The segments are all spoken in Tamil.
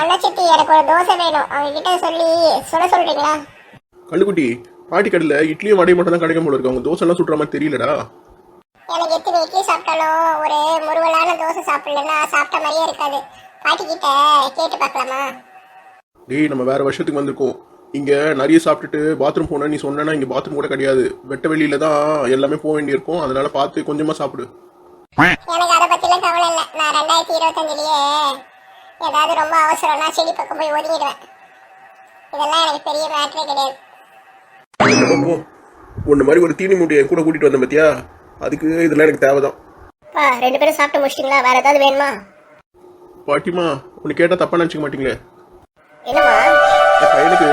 அண்ணா சித்தி எனக்கு ஒரு தோசை வேணும். அவங்க கிட்ட சொல்லி சுட சொல்றீங்களா? கண்ணுக்குட்டி பாட்டி கடையில் இட்லியும் வடையும் மட்டும் தான் கிடைக்கும் போல இருக்கு. அவங்க தோசை எல்லாம் சுடுற மாதிரி தெரியலடா. எனக்கு எத்தனை இட்லி சாப்பிட்டாலும் ஒரு முருவலான தோசை சாப்பிடலன்னா சாப்பிட்ட மாதிரியே இருக்காது. பாட்டி கிட்ட கேட்டு பார்க்கலாமா? டேய் நம்ம வேற வருஷத்துக்கு வந்திருக்கோம். இங்க நிறைய சாப்பிட்டுட்டு பாத்ரூம் போனா நீ சொன்னா இங்க பாத்ரூம் கூட கிடையாது. வெட்ட வெளியில தான் எல்லாமே போக வேண்டியிருக்கும். அதனால பார்த்து கொஞ்சமா சாப்பிடு. எனக்கு அதை பத்திலாம் கவலை இல்லை. நான் ரெண்டாயிரத்தி இருபத்தஞ்சிலேயே ஏதாவது ரொம்ப அவசரம்னா செடி பக்கம் போய் ஒதுங்கிடுவேன். இதெல்லாம் எனக்கு பெரிய மேட்ரே கிடையாது. போ. உன்ன மாதிரி ஒரு தீனி மூட்டையை கூட கூட்டிட்டு வந்தேன் பாத்தியா? அதுக்கு இதெல்லாம் எனக்கு தேவைதான். பா ரெண்டு பேரும் சாப்பிட்டு முடிச்சிட்டிங்களா? வேற ஏதாவது வேணுமா? பாட்டிமா உன்னை கேட்டா தப்பா நினைச்சுக்க மாட்டீங்களே? என்னம்மா? என் பையனுக்கு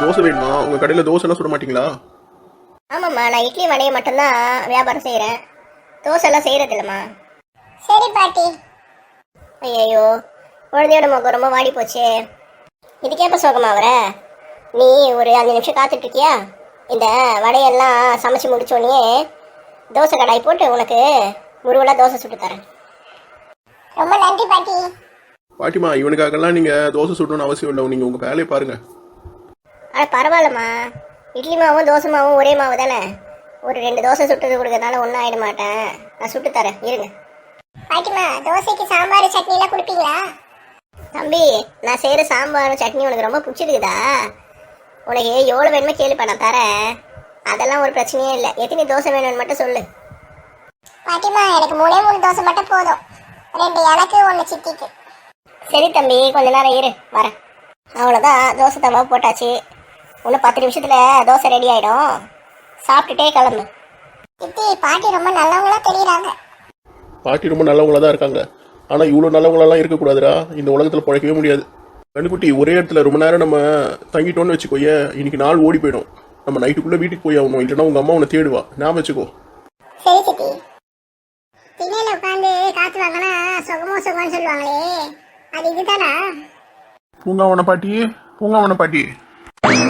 தோசை வேணுமா? உங்க கடையில தோசைலாம் சுட மாட்டீங்களா? ஆமாம்மா நான் இட்லி வடையை மட்டும்தான் வியாபாரம் செய்கிறேன் தோசைலாம் செய்கிறது இல்லைம்மா சரி பாட்டி. ஐயோ குழந்தையோட முகம் ரொம்ப வாடி போச்சு. இதுக்கேப்ப சோகமா வர நீ ஒரு அஞ்சு நிமிஷம் காத்துட்டு இருக்கியா இந்த வடையெல்லாம் சமைச்சு முடிச்சோடனே தோசை கடாய் போட்டு உனக்கு முருவலா தோசை சுட்டு தரேன். ரொம்ப நன்றி பாட்டி. பாட்டிமா இவனுக்காகலாம் நீங்க தோசை சுடணும்னு அவசியம் இல்லை. நீங்க உங்க வேலையை பாருங்க. அட பரவாயில்லம்மா. இட்லி மாவும் தோசை மாவும் ஒரே மாவு தானே? ஒரு ரெண்டு தோசை சுட்டது கொடுக்கறதுனால ஒன்றும் ஆயிட மாட்டேன். நான் சுட்டு தரேன். இருங்க. பாட்டிமா தோசைக்கு சாம்பார் சட்னிலாம் கொடுப்பீங்களா? தம்பி நான் செய்கிற சாம்பார் சட்னி உனக்கு ரொம்ப பிடிச்சிருக்குதா? உனக்கு எவ்வளோ வேணுமோ கேளுப்பா நான் தரேன். அதெல்லாம் ஒரு பிரச்சனையே இல்லை. எத்தனை தோசை வேணும்னு மட்டும் சொல்லு. பாட்டிமா எனக்கு மூணே மூணு தோசை மட்டும் போதும். ரெண்டு எனக்கு ஒன்று சித்திக்கு. சரி தம்பி கொஞ்ச நேரம் இரு வரேன். அவ்வளோதான் தோசை தவா போட்டாச்சு. இன்னும் பத்து நிமிஷத்தில் தோசை ரெடி ஆகிடும் சாப்பிட்டுட்டே கிளம்பு. சித்தி பாட்டி ரொம்ப நல்லவங்களா தெரியுறாங்க. பாட்டி ரொம்ப நல்லவங்களா தான் இருக்காங்க. ஆனா இவ்வளவு நல்லவங்களெல்லாம் இருக்கக்கூடாதுடா. இந்த உலகத்துல பிழைக்கவே முடியாது. கண்ணுக்குட்டி ஒரே இடத்துல ரொம்ப நேரம் நம்ம தங்கிட்டோம்னு வச்சுக்கோயேன் இன்னைக்கு நாள் ஓடி போயிடும். நம்ம நைட்டுக்குள்ள வீட்டுக்கு போய் ஆகணும். இல்லைன்னா உங்க அம்மா உன்னை தேடுவா. ஞாபகம் வச்சுக்கோ. சரி சித்தி. திண்ணையில் உட்காந்து காற்று வாங்கினா சுகமோ சுகம்னு சொல்லுவாங்களே. அது இதுதானா? பூங்காவன பாட்டி. பூங்காவன பாட்டி.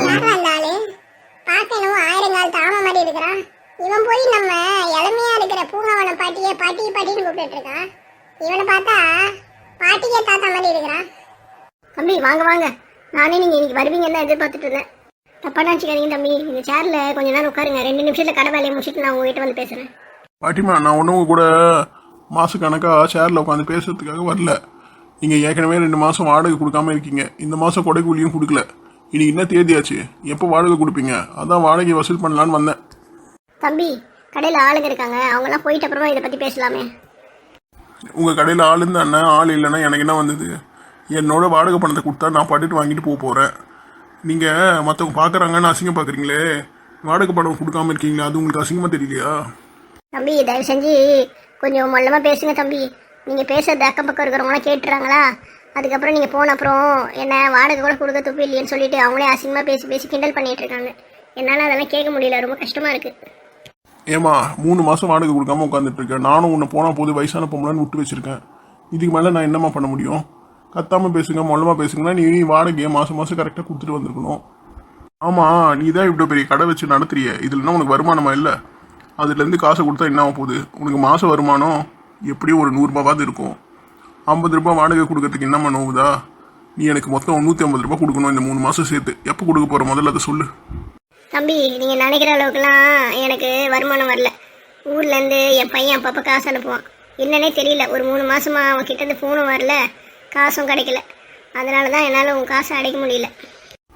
யார் வந்தாலு பார்க்கணும் ஆயிரங்கால் தாம மாதிரி இருக்கிறான். இவன் போய் நம்ம இளமையா இருக்கிற பூங்காவன பாட்டியை பாட்டி பாட்டின்னு கூப்பிட்டு இருக்கான் இவனை பார்த்தா பாட்டிக்கே தாத்தா மாதிரி இருக்கிறான். தம்பி வாங்க வாங்க. நானே நீங்க இன்னைக்கு வருவீங்கன்னு தான் எதிர்பார்த்துட்டு இருந்தேன். தப்பா நினச்சிக்காதீங்க தம்பி. இந்த சேர்ல கொஞ்ச நேரம் உட்காருங்க. ரெண்டு நிமிஷத்துல கடை வேலையை முடிச்சிட்டு நான் உங்ககிட்ட வந்து பேசுறேன். பாட்டிமா நான் ஒன்றும் கூட மாசக்கணக்கா சேர்ல உட்காந்து பேசுறதுக்காக வரல. நீங்க ஏற்கனவே ரெண்டு மாசம் வாடகை கொடுக்காம இருக்கீங்க. இந்த மாசம் கொடை கூலியும் கொடுக்கல. இன்னைக்கு என்ன தேதியாச்சு? எப்போ வாடகை கொடுப்பீங்க? அதான் வாடகை வசூல் பண்ணலான்னு வந்தேன். தம்பி கடையில் ஆளுங்க இருக்காங்க. அவங்கெல்லாம் போயிட்ட அப்புறமா இதை பத்தி பேசலாமே. உங்கள் கடையில் ஆள் இருந்தா ஆள் இல்லைன்னா எனக்கு என்ன வந்தது? என்னோட வாடகை பணத்தை கொடுத்தா நான் பட்டுட்டு வாங்கிட்டு போக போகிறேன் நீங்கள் மற்றவங்க பார்க்குறாங்கன்னு அசிங்கம் பார்க்குறீங்களே வாடகை பணம் கொடுக்காம இருக்கீங்களா? அது உங்களுக்கு அசிங்கமாக தெரியலையா? தம்பி தயவு செஞ்சு கொஞ்சம் மல்லமாக பேசுங்க தம்பி. நீங்கள் பேசுறது அக்கம் பக்கம் இருக்கிறவங்களாம் கேட்டுறாங்களா? அதுக்கப்புறம் நீங்கள் போன அப்புறம் என்ன வாடகை கூட கொடுக்க துப்பு இல்லையேன்னு சொல்லிட்டு அவங்களே அசிங்கமாக பேசி பேசி கிண்டல் பண்ணிட்டு இருக்காங்க. என்னால் அதெல்லாம் கேட்க முடியல. ரொம்ப கஷ்டமாக இருக்குது ஏமா மூணு மாதம் வாடகை கொடுக்காம உட்காந்துட்டு இருக்கேன் நானும் உன்னை போனால் போது வயசான பொம்பளைன்னு விட்டு வச்சிருக்கேன். இதுக்கு மேலே நான் என்னம்மா பண்ண முடியும்? கத்தாமல் பேசுங்க மொல்லமா பேசுங்கன்னா நீ வாடகையை மாதம் மாதம் கரெக்டாக கொடுத்துட்டு வந்திருக்கணும். ஆமாம் நீ தான் இவ்வளோ பெரிய கடை வச்சு நடத்துறிய. இதுலன்னா உனக்கு வருமானமா இல்லை? அதுலேருந்து காசை கொடுத்தா என்ன ஆக போகுது? உனக்கு மாத வருமானம் எப்படியும் ஒரு நூறுரூபாவது இருக்கும். ஐம்பது ரூபாய் வாடகை கொடுக்கறதுக்கு என்னம்மா நோவுதா? நீ எனக்கு மொத்தம் நூற்றி ஐம்பது ரூபாய் கொடுக்கணும் இந்த மூணு மாதம் சேர்த்து. எப்போ கொடுக்க போகிற முதல்ல அதை சொல்லு. தம்பி நீங்கள் நினைக்கிற அளவுக்குலாம் எனக்கு வருமானம் வரல. ஊர்லேருந்து என் பையன் அப்பப்போ காசு அனுப்புவான். என்னன்னே தெரியல. ஒரு மூணு மாசமா அவன் கிட்ட இருந்து ஃபோனும் வரல. காசும் கிடைக்கல. அதனால தான் என்னால் உன் காசை அடைக்க முடியல.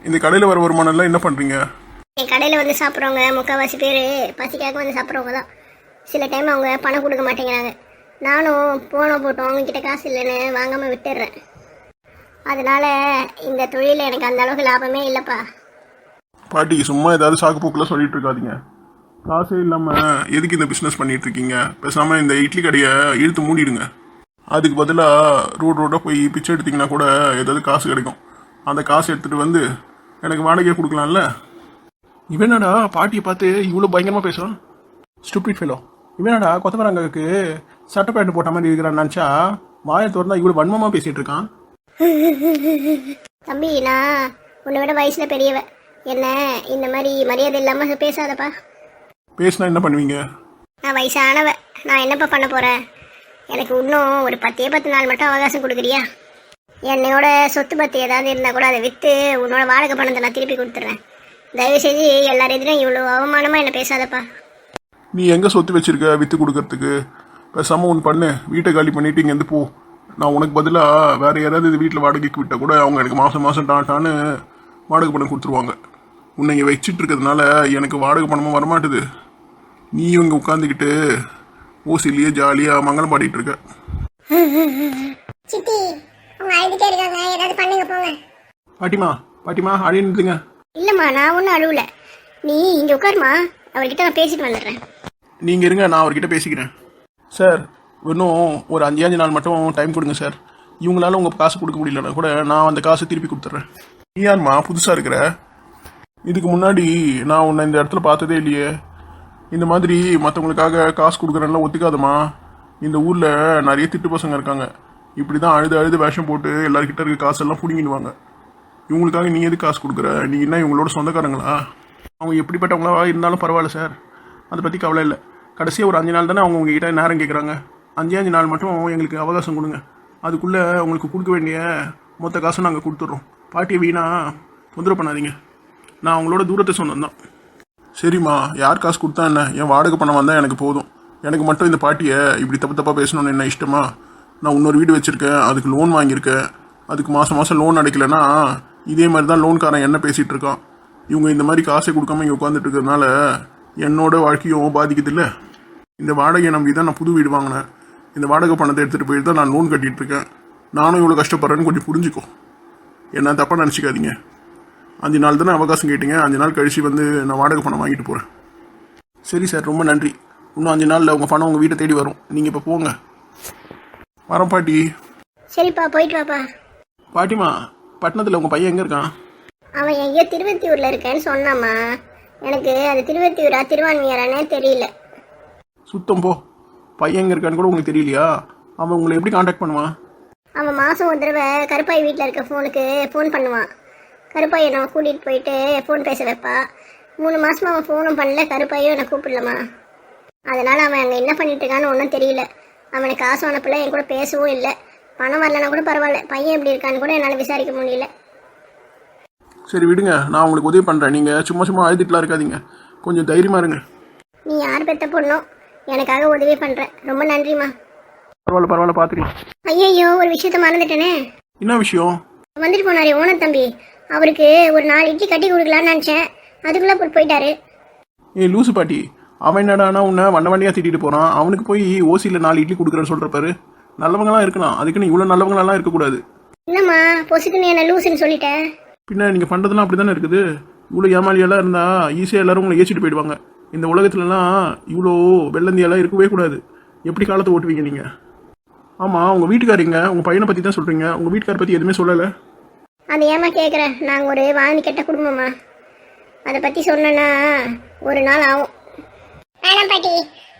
இந்த கடையில் வர வருமானம் எல்லாம் என்ன பண்றீங்க? என் கடையில் வந்து சாப்பிட்றவங்க முக்கால்வாசி பேர் பசிக்காக வந்து சாப்பிட்றவங்க தான். சில டைம் அவங்க பணம் கொடுக்க மாட்டேங்கிறாங்க. நானும் போன போட்டோம் அவங்கக்கிட்ட காசு இல்லைன்னு வாங்காமல் விட்டுடுறேன். அதனால இந்த தொழிலில் எனக்கு அந்த அளவுக்கு லாபமே இல்லைப்பா. பாட்டி சும்மா ஏதாவது சாக்கு போக்குல சொல்லிட்டு இருக்காதீங்க. காசே இல்லாம எதுக்கு இந்த பிசினஸ் பண்ணிட்டு இருக்கீங்க? பேசாம இந்த இட்லி கடையை இழுத்து மூடிடுங்க. அதுக்கு பதிலா ரோடு ரோடா போய் பிச்சை எடுத்தீங்கன்னா கூட ஏதாவது காசு கிடைக்கும். அந்த காசு எடுத்துட்டு வந்து எனக்கு வாடகையை கொடுக்கலாம்ல? இவனடா பாட்டியை பார்த்து இவ்வளோ பயங்கரமா பேசுறான் ஸ்டூபிட் ஃபெலோ இவனடா கொத்தவரங்களுக்கு சட்டை பேண்ட் போட்ட மாதிரி இருக்கிறான்னு நினச்சா வாயை திறந்தா இவ்வளோ வன்மமா பேசிட்டு இருக்கான்? தம்பி நான் உன்னை விட வயசில் பெரியவ. என்ன இந்த மாதிரி மரியாதை இல்லாமல் பேசாதப்பா. பேசினா என்ன பண்ணுவீங்க? நான் வயசானவ நான் என்னப்பா பண்ண போகிறேன் எனக்கு இன்னும் ஒரு பத்தே பத்து நாள் மட்டும் அவகாசம் கொடுக்குறியா? என்னோட சொத்து பத்து ஏதாவது இருந்தால் கூட அதை விற்று உன்னோட வாடகை பணத்தை நான் திருப்பி கொடுத்துட்றேன். தயவு செஞ்சு எல்லார் எதிரும் இவ்வளோ அவமானமாக என்ன பேசாதப்பா. நீ எங்கே சொத்து வச்சிருக்க விற்று கொடுக்கறதுக்கு? பேசாமல் ஒன்று பண்ணு. வீட்டை காலி பண்ணிட்டு இங்கேருந்து போ. நான் உனக்கு பதிலாக வேற யாராவது இது வீட்டில் வாடகைக்கு விட்டால் கூட அவங்க எனக்கு மாதம் மாதம் டாட்டான்னு வாடகை பணம் கொடுத்துருவாங்க. உன்னை இங்கே வச்சிட்டு இருக்கிறதுனால எனக்கு வாடகை பணமும் வரமாட்டுது. நீ இங்கே உட்காந்துக்கிட்டு ஓசிலேயே ஜாலியாக மங்களம் பாடிட்டு இருக்க சித்தி பாட்டிமா பாட்டிமா அழிந்துங்க இல்லைம்மா நான் ஒன்றும் அழுவல. நீ இங்கே உட்காருமா. அவர்கிட்ட நான் பேசிட்டு வந்துடுறேன். நீங்கள் இருங்க நான் அவர்கிட்ட பேசிக்கிறேன். சார் இன்னும் ஒரு அஞ்சு அஞ்சு நாள் மட்டும் டைம் கொடுங்க சார். இவங்களால உங்கள் காசு கொடுக்க முடியலன்னா கூட நான் அந்த காசை திருப்பி கொடுத்துட்றேன். நீ யாரும்மா புதுசாக இருக்கிற? இதுக்கு முன்னாடி நான் உன்னை இந்த இடத்துல பார்த்ததே இல்லையே. இந்த மாதிரி மற்றவங்களுக்காக காசு கொடுக்குறேன்லாம் ஒத்துக்காதம்மா. இந்த ஊரில் நிறைய திட்டு பசங்க இருக்காங்க. இப்படி தான் அழுது அழுது வேஷம் போட்டு எல்லாருக்கிட்ட இருக்க காசெல்லாம் பிடிங்கிடுவாங்க. இவங்களுக்காக நீ எதுக்கு காசு கொடுக்குற? நீ என்ன இவங்களோட சொந்தக்காரங்களா? அவங்க எப்படிப்பட்டவங்களா இருந்தாலும் பரவாயில்ல சார். அதை பற்றி கவலை இல்லை. கடைசியாக ஒரு அஞ்சு நாள் தானே அவங்க உங்ககிட்ட நேரம் கேட்குறாங்க அஞ்சே அஞ்சு நாள் மட்டும் எங்களுக்கு அவகாசம் கொடுங்க. அதுக்குள்ளே உங்களுக்கு கொடுக்க வேண்டிய மொத்த காசும் நாங்கள் கொடுத்துட்றோம். பாட்டியை வீணாக தொந்தரவு பண்ணாதீங்க. நான் அவங்களோட தூரத்தை சொன்னேன் தான். சரிம்மா யார் காசு கொடுத்தா என்ன? என் வாடகை பணம் வந்தால் எனக்கு போதும். எனக்கு மட்டும் இந்த பாட்டியை இப்படி தப்பு தப்பாக பேசணும்னு என்ன இஷ்டமா? நான் இன்னொரு வீடு வச்சுருக்கேன் அதுக்கு லோன் வாங்கியிருக்கேன். அதுக்கு மாதம் மாதம் லோன் அடைக்கலைன்னா இதே மாதிரி தான் லோன்காரன் என்ன பேசிகிட்டு இருக்கான்? இவங்க இந்த மாதிரி காசை கொடுக்காம இங்கே உட்காந்துட்டு இருக்கிறதுனால என்னோட வாழ்க்கையும் பாதிக்குது இல்லை இந்த வாடகையை நம்பி தான் நான் புது வீடு வாங்கினேன். இந்த வாடகை பணத்தை எடுத்துகிட்டு போயிட்டு தான் நான் லோன் கட்டிகிட்டு இருக்கேன். நானும் இவ்வளோ கஷ்டப்படுறேன்னு கொஞ்சம் புரிஞ்சுக்கோ. என்ன தப்பாக நினச்சிக்காதீங்க. அஞ்சு நாள் தானே அவகாசம் கேட்டீங்க? அஞ்சு நாள் கழிச்சு வந்து நான் வாடகை பணம் வாங்கிட்டு போகிறேன் சரி சார் ரொம்ப நன்றி. இன்னும் அஞ்சு நாளில் உங்கள் பணம் உங்கள் வீட்டை தேடி வரும். நீங்கள் இப்போ போங்க. வரேன் பாட்டி. சரிப்பா போயிட்டு வாப்பா. பாட்டிமா பட்டணத்தில் உங்கள் பையன் எங்கே இருக்கான்? அவன் எங்கேயோ திருவத்தியூரில் இருக்கேன்னு சொன்னாம்மா. எனக்கு அது திருவத்தியூரா திருவான்மியாரானே தெரியல. சுத்தம் போ. பையன் எங்கே இருக்கான்னு கூட உங்களுக்கு தெரியலையா? அவன் உங்களை எப்படி காண்டாக்ட் பண்ணுவான்? அவன் மாதம் ஒரு தடவை கருப்பாய் வீட்டில் இருக்க ஃபோனுக்கு ஃபோன் பண்ணுவான். கருப்பாய் என்னை கூட்டிகிட்டு போயிட்டு ஃபோன் பேச வைப்பா மூணு மாதமா அவன் ஃபோனும் பண்ணல கருப்பாயும் என்னை கூப்பிடலம்மா. அதனால் அவன் அங்கே என்ன பண்ணிட்டு இருக்கான்னு ஒன்றும் தெரியல. அவனுக்கு காசு அனுப்பல என் கூட பேசவும் இல்லை. பணம் வரலனா கூட பரவாயில்ல. பையன் எப்படி இருக்கான்னு கூட என்னால் விசாரிக்க முடியல. சரி விடுங்க. நான் உங்களுக்கு உதவி பண்ணுறேன் நீங்கள் சும்மா சும்மா அழுதுட்டுலாம் இருக்காதீங்க. கொஞ்சம் தைரியமாக இருங்க. நீ யார் பெத்த பொண்ணோ? எனக்காக உதவி பண்ணுற ரொம்ப நன்றிம்மா. பரவாயில்ல பரவாயில்ல பார்த்துக்கலாம் ஐயையோ ஒரு விஷயத்த மறந்துட்டேனே. என்ன விஷயம்? வந்துட்டு போனாரே ஓனர் தம்பி. அவருக்கு ஒரு நாலு இட்லி கட்டி கொடுக்கலான்னு நினச்சேன். அதுக்குள்ளே போய் போயிட்டாரு. ஏய் லூசு பாட்டி அவன் என்னடானா உன்னை வண்ட வண்டியாக திட்டிட்டு போகிறான் அவனுக்கு போய் ஓசியில் நாலு இட்லி கொடுக்குறேன்னு சொல்கிற பாரு. நல்லவங்களாம் இருக்கலாம். அதுக்குன்னு இவ்வளோ நல்லவங்களெல்லாம் இருக்கக்கூடாது. என்னம்மா பொசுக்குன்னு என்ன லூசுன்னு சொல்லிட்டேன் பின்ன நீங்கள் பண்ணுறதுலாம் அப்படி தானே இருக்குது? இவ்வளோ ஏமாளியெல்லாம் இருந்தால் ஈஸியாக எல்லாரும் உங்களை ஏற்றிட்டு போயிடுவாங்க. இந்த உலகத்துலலாம் இவ்வளோ வெள்ளந்தியெல்லாம் இருக்கவே கூடாது. எப்படி காலத்தை ஓட்டுவீங்க நீங்கள் ஆமாம் உங்கள் வீட்டுக்காரிங்க உங்கள் பையனை பற்றி தான் சொல்கிறீங்க உங்கள் வீட்டுக்கார பற்றி எதுவுமே சொல்லலை. அது ஏமா கேட்குறேன் நாங்கள் ஒரு வாழ்ந்து கெட்ட குடும்பமா அதை பற்றி சொன்னேன்னா ஒரு நாள் ஆகும். வேணாம் பாட்டி.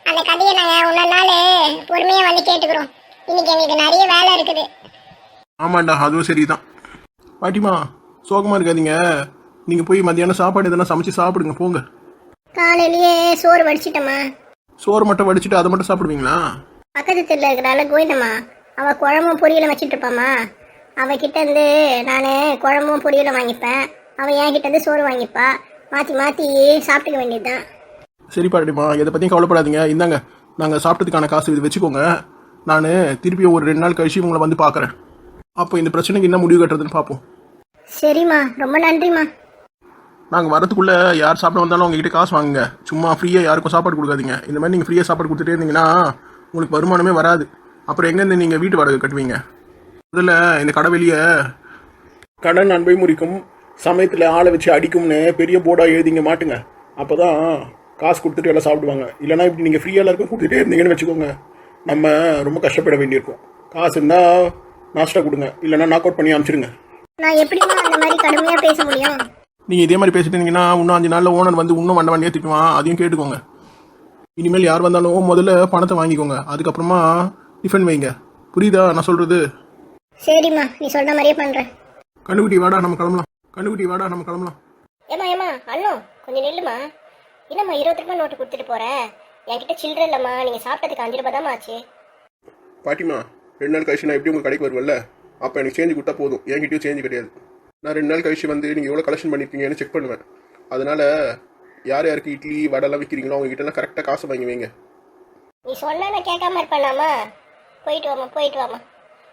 அந்த கதையை நாங்கள் இன்னொரு நாள் பொறுமையாக வந்து கேட்டுக்கிறோம். இன்னைக்கு எங்களுக்கு நிறைய வேலை இருக்குது. ஆமாண்டா அதுவும் சரிதான். பாட்டிமா சோகமாக இருக்காதீங்க. நீங்கள் போய் மத்தியானம் சாப்பாடு எதனா சமைச்சு சாப்பிடுங்க போங்க. காலையிலேயே சோறு வடிச்சிட்டம்மா. சோறு மட்டும் வடிச்சிட்டு அதை மட்டும் சாப்பிடுவீங்களா? பக்கத்து தெருல இருக்கிறாள் கோவிந்தம்மா அவள் குழம்பும் பொரியலும் வச்சுட்டு இருப்பாம்மா. அவகிட்ட இருந்து நான் குழம்பும் பொரியலும் வாங்கிப்பேன். அவன் என் கிட்ட இருந்து சோறு வாங்கிப்பா. மாற்றி மாற்றி சாப்பிட்டுக்க வேண்டியதுதான். சரி பாட்டிமா எதை பற்றியும் கவலைப்படாதீங்க. இந்தாங்க நாங்கள் சாப்பிட்டதுக்கான காசு இது வச்சுக்கோங்க. நான் திருப்பி ஒரு ரெண்டு நாள் கழிச்சு உங்களை வந்து பார்க்குறேன் அப்போ இந்த பிரச்சனைக்கு என்ன முடிவு கட்டுறதுன்னு பார்ப்போம் சரிம்மா ரொம்ப நன்றிம்மா. நாங்கள் வரதுக்குள்ளே யார் சாப்பிட வந்தாலும் உங்ககிட்ட காசு வாங்குங்க. சும்மா ஃப்ரீயாக யாருக்கும் சாப்பாடு கொடுக்காதீங்க. இந்த மாதிரி நீங்கள் ஃப்ரீயாக சாப்பாடு கொடுத்துட்டே இருந்தீங்கன்னா உங்களுக்கு வருமானமே வராது. அப்புறம் எங்கேருந்து நீங்கள் வீட்டு வாடகை கட்டுவீங்க? முதல்ல இந்த கடை வெளியே கடன் அன்பை முறிக்கும் சமயத்தில் ஆளை வச்சு அடிக்கும்னு பெரிய போர்டாக எழுதிங்க மாட்டுங்க. அப்போ தான் காசு கொடுத்துட்டு எல்லாம் சாப்பிடுவாங்க. இல்லைனா இப்படி நீங்கள் ஃப்ரீயாக எல்லாருக்கும் கொடுத்துட்டே இருந்தீங்கன்னு வச்சுக்கோங்க நம்ம ரொம்ப கஷ்டப்பட வேண்டியிருக்கும். காசு இருந்தால் நாஸ்டா கொடுங்க. இல்லைனா நாக் அவுட் பண்ணி அனுப்பிச்சிடுங்க நான் எப்படிம்மா அந்த மாதிரி கடுமையாக பேச முடியும்? நீங்கள் இதே மாதிரி பேசிட்டு இருந்தீங்கன்னா இன்னும் அஞ்சு நாளில் ஓனர் வந்து இன்னும் வண்ட வண்டியாக திட்டுவான். அதையும் கேட்டுக்கோங்க. இனிமேல் யார் வந்தாலும் முதல்ல பணத்தை வாங்கிக்கோங்க. அதுக்கப்புறமா டிஃபன் வைங்க. புரியுதா? நான் சொல்கிறது சரிம்மா நீ சொல்ற மாதிரியே பண்ணுறேன் கண்ணுக்குட்டி வாடா நம்ம கிளம்பலாம். கண்ணுக்குட்டி வாடா நம்ம கிளம்பலாம். ஏமா ஏமா அண்ணோ கொஞ்சம் நில்லுமா? என்னம்மா இருபது ரூபாய் நோட்டு கொடுத்துட்டு போற? என்கிட்ட சில்லற இல்லைம்மா நீங்கள் சாப்பிட்டதுக்கு அஞ்சு ரூபாய் தான் ஆச்சு. பாட்டிமா ரெண்டு நாள் கழிச்சு நான் எப்படி உங்கள் கடைக்கு வருவேன்ல? அப்போ எனக்கு சேஞ்சு கொடுத்தா போதும். என்கிட்டயும் சேஞ்சு கிடையாது. நான் ரெண்டு நாள் கழிச்சு வந்து நீங்கள் எவ்வளோ கலெக்ஷன் பண்ணிருக்கீங்கன்னு செக் பண்ணுவேன். அதனால யார் யாருக்கு இட்லி வடைலாம் விற்கிறீங்களோ அவங்க கிட்டலாம் கரெக்டாக காசு வாங்கி வைங்க நீ சொன்னா நான் கேட்காம இருப்பேனாமா போயிட்டு வாமா போயிட்டு வாமா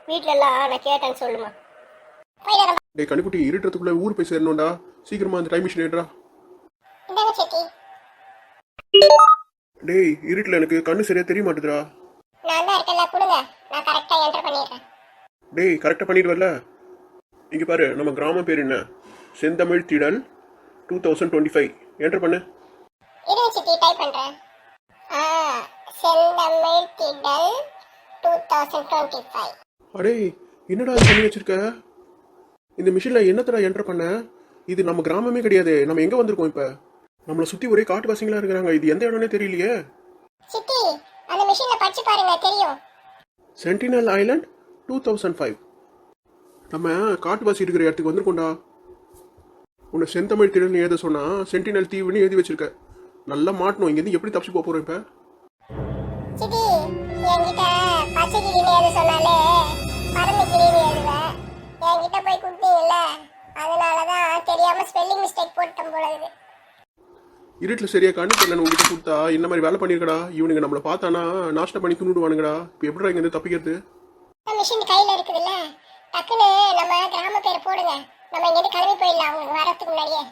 வீட்ல எல்லாம் நான் கேட்டேன்னு சொல்லுமா. டேய் கண்ணுக்குட்டி இருட்டுறதுக்குள்ள ஊர் போய் சேரணும்டா. சீக்கிரமா அந்த டைம் மிஷின் ஏடுறா டேய் இருட்டில் எனக்கு கண்ணு சரியா தெரிய மாட்டுதுடா. நான் தான் இருக்கல கொடுங்க நான் கரெக்டா என்டர் பண்ணிடுறேன். டேய் கரெக்டாக பண்ணிட்டு வரல இங்கே பாரு நம்ம கிராமம் பேர் என்ன? செந்தமிழ் திடல் two thousand twenty five enter பண்ணு. தௌசண்ட் டுவெண்ட்டி ஃபைவ் அடே என்னடா பண்ணி வச்சிருக்க? இந்த மிஷினில் என்னத்தடா என்டர் பண்ண? இது நம்ம கிராமமே கிடையாது. நம்ம எங்கே வந்திருக்கோம் இப்போ? நம்மளை சுற்றி ஒரே காட்டுவாசிங்களா இருக்கிறாங்க. இது எந்த இடம்னே தெரியலையே. சித்தி அந்த மிஷின்ல படிச்சு பாருங்க தெரியும். Sentinel Island two thousand five நம்ம காட்டுவாசி இருக்கிற இடத்துக்கு வந்திருக்கோம்டா. உன்னை செந்தமிழ் திடல்னு எழுத சொன்னா சென்டினல் தீவுன்னு எழுதி வச்சிருக்க. நல்லா மாட்டணும். இங்கேருந்து எப்படி தப்பிச்சு போக போகிறோம் இப்போ? பச்சை கிளின்னு எது சொன்னாலே பறந்து கிளின்னு எழுதுவேன் என்கிட்ட போய் கொடுத்தீங்கல்ல? அதனாலதான் தெரியாம ஸ்பெல்லிங் மிஸ்டேக் போட்டேன் போல இது. இருட்டில் சரியா கண்ணு தெரியலன்னு உங்ககிட்ட கொடுத்தா இந்த மாதிரி வேலை பண்ணியிருக்கடா இவனுங்க நம்மளை பார்த்தானா நாஷ்டம் பண்ணி துணுடுவானுங்கடா இப்போ எப்படிடா இங்கேருந்து தப்பிக்கிறது? மிஷின் கையில இருக்குதுல்ல? டக்குன்னு நம்ம கிராம பேர் போடுங்க. நம்ம இங்கிருந்து கிளம்பி போயிடலாம். அவங்க வரதுக்கு முன்னாடியே.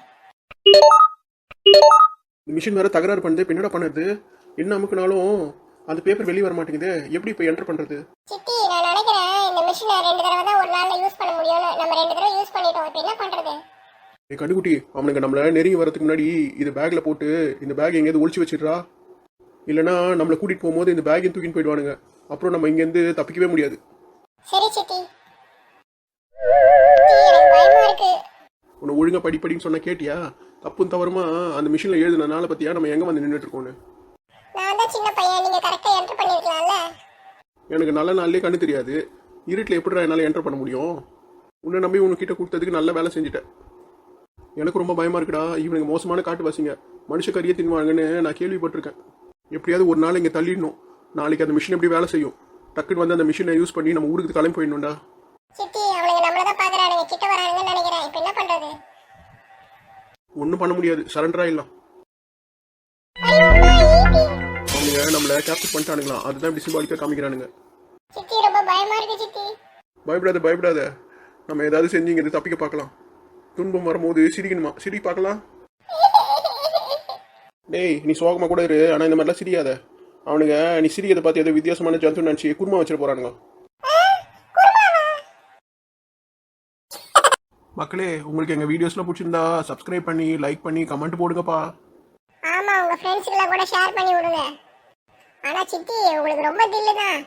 மிஷின் வேற தகராறு பண்ணுது. இப்போ என்னடா பண்ணுறது? என்ன அமுக்குனாலும் அந்த பேப்பர் வெளியே வர மாட்டேங்குது. எப்படி இப்போ என்டர் பண்ணுறது சித்தி நான் நினைக்கிறேன் இந்த மிஷினை ரெண்டு தடவை தான் ஒரு நாள்ல யூஸ் பண்ண முடியும்னு. நம்ம ரெண்டு தடவை யூஸ் பண்ணிட்டோம். இப்போ என்ன பண்றது? ஏ கண்டுக்குட்டி அவனுங்க நம்மள நெருங்கி வரதுக்கு முன்னாடி இந்த பேக்கில் போட்டு இந்த பேக் எங்கேயாவது ஒளிச்சு வச்சிடுறா? இல்லைன்னா நம்மளை கூட்டிகிட்டு போகும்போது இந்த பேக்கையும் தூக்கின்னு போயிடுவானுங்க. அப்புறம் நம்ம இங்கேருந்து தப்பிக்கவே முடியாது. சரி சித்தி. உன்னை ஒழுங்கா படி படின்னு சொன்னா கேட்டியா? தப்பும் தவறுமா அந்த மிஷினில் எழுதுனனால பத்தியா நம்ம எங்கே வந்து நின்றுட்டு இருக்கோன்னு நான் தான் சின்ன பையன் நீங்க கரெக்டா என்டர் பண்ணிருக்கலாம்ல எனக்கு நல்ல நாள்லயே கண்ணு தெரியாது. இருட்டில் எப்படிடா என்னால் என்டர் பண்ண முடியும்? உன்னை நம்பி உன்கிட்ட கொடுத்ததுக்கு நல்ல வேலை செஞ்சுட்டேன். எனக்கு ரொம்ப பயமா இருக்குடா. இவனுங்க மோசமான காட்டுவாசிங்க மனுஷ கறியை தின்வாங்கன்னு நான் கேள்விப்பட்டிருக்கேன். எப்படியாவது ஒரு நாள் இங்கே தள்ளிடணும். நாளைக்கு அந்த மிஷின் எப்படி வேலை செய்யும்? டக்குன்னு வந்து அந்த மிஷினை யூஸ் பண்ணி நம்ம ஊருக்கு கிளம்பி போயிடணும்டா. சித்தி அவனுங்க நம்மள தான் பாக்குறானுங்க கிட்ட வரானுங்கன்னு நினைக்கிறேன். இப்போ என்ன பண்றது? ஒன்றும் பண்ண முடியாது. சரண்டர் ஆயிடலாம். நம்மளை கேப்சர் பண்ணிட்டானுங்களாம் அதுதான் இப்படி சிம்பாலிக்காக காமிக்கிறானுங்க. சித்தி ரொம்ப பயமா இருக்கு சித்தி. பயப்படாத பயப்படாத. நம்ம ஏதாவது செஞ்சு இங்கே தப்பிக்க பார்க்கலாம். துன்பம் வரும்போது சிரிக்கணுமா? சிரி பார்க்கலாம். டேய் நீ சோகமா கூட இரு. ஆனால் இந்த மாதிரிலாம் சிரியாத. அவனுங்க நீ சிரிக்கிறத பார்த்து ஏதோ வித்தியாசமான ஜந்து நினச்சி குருமா வச்சிட போறானுங்க. மக்களே உங்களுக்கு எங்கள் வீடியோஸ்லாம் பிடிச்சிருந்தா சப்ஸ்கிரைப் பண்ணி லைக் பண்ணி கமெண்ட் போடுங்கப்பா. ஆமா உங்க ஃப்ரெண்ட்ஸுக்கெல்லாம் கூட ஷேர் பண்ணி விடுங்க. ஆனா சித்தி உங்களுக்கு ரொம்ப தில்லு தான்.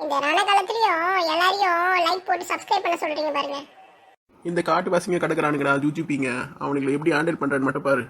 இந்த ரணகாலத்துலயும் எல்லாரையும் லைக் போட்டு சப்ஸ்கிரைப் பண்ண சொல்றீங்க பாருங்க. இந்த காட்டு பசங்க கிடக்குறானுங்கடா ஜூஜிப்பீங்க அவனுங்களை எப்படி ஹேண்டில் பண்றேன்னு மட்டும் பாரு.